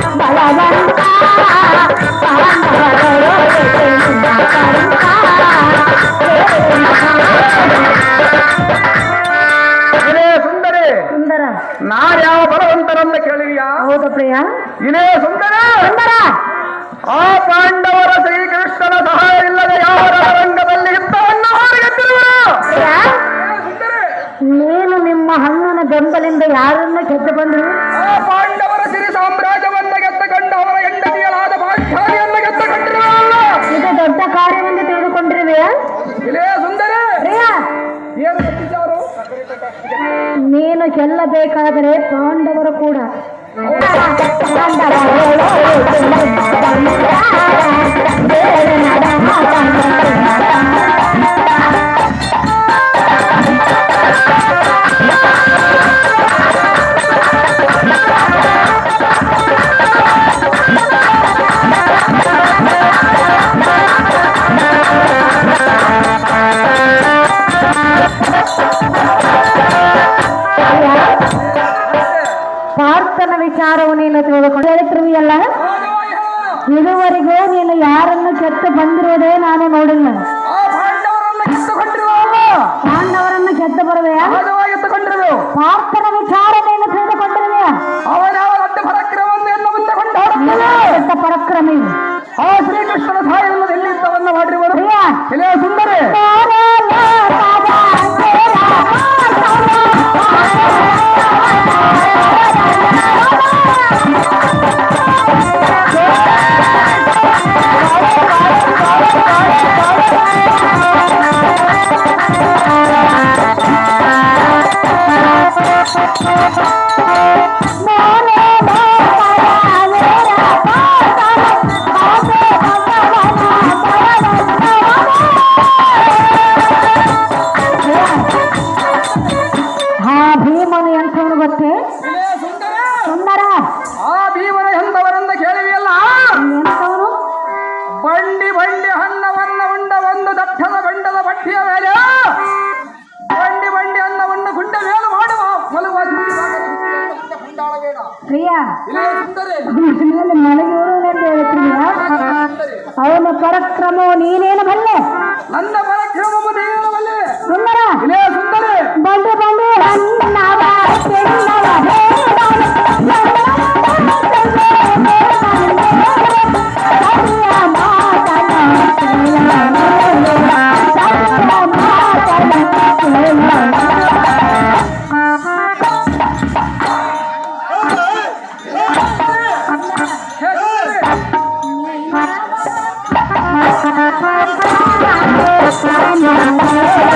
ಬಲವಂತ ಸುಂದರಿ ಸುಂದರ. ನಾರ್ಯಾವ ಬಲವಂತರನ್ನ ಕೇಳಿದೆಯಾ? ಹೌದು ಪ್ರಿಯ. ಇದೇ ಸುಂದರ. ಸುಂದರ. ಆ ಪಾಂಡವರ ಶ್ರೀಕೃಷ್ಣನ ಸಹಾಯ ಇಲ್ಲದೆ ರಂಗದಲ್ಲಿ ಹೊರಗೆತ್ತಿರುವರು ನೀನು ನಿಮ್ಮ ಹಣ್ಣನ ಬೆಂಬಲಿಂದ ಯಾರನ್ನ ಗೆದ್ದು ನೀನು ಗೆಲ್ಲಬೇಕಾದರೆ ಪಾಂಡವರು ಕೂಡ ಪಾರ್ಥನ ವಿಚಾರವು ನೀನು ತಿಳಿದುಕೊಂಡು ಅಲ್ಲ? ಇದುವರೆಗೂ ನೀನು ಯಾರನ್ನು ಕೆತ್ತು ಬಂದಿರುವುದೇ ನಾನು ನೋಡಿಲ್ಲ. ಪಾಂಡವರನ್ನ ಕೆತ್ತು ಬರುವೆಯ? ಪಾರ್ಥನ ವಿಚಾರ ನೀನು ತಿಳಿದುಕೊಂಡಿರುವೆಯ ಪರಕ್ರಮ. ಶ್ರೀಕೃಷ್ಣನ ಸಹಾಯವನ್ನು ಎಲ್ಲಿ ಮಾಡಿರುವರು ಸುಂದರಿ. মনে ಪ್ರಿಯ ಮೇಲೆ ಮಲಗಿರುವನೆಂದು ಸುಂದರಿ ಅವನ ಪರಾಕ್ರಮವು ನೀನೇನು ಬಲ್ಲೆ? ನನ್ನ ಪರಾಕ್ರಮವು ಸುಂದರ ಸುಂದರಿ ಬಂದು Thank you.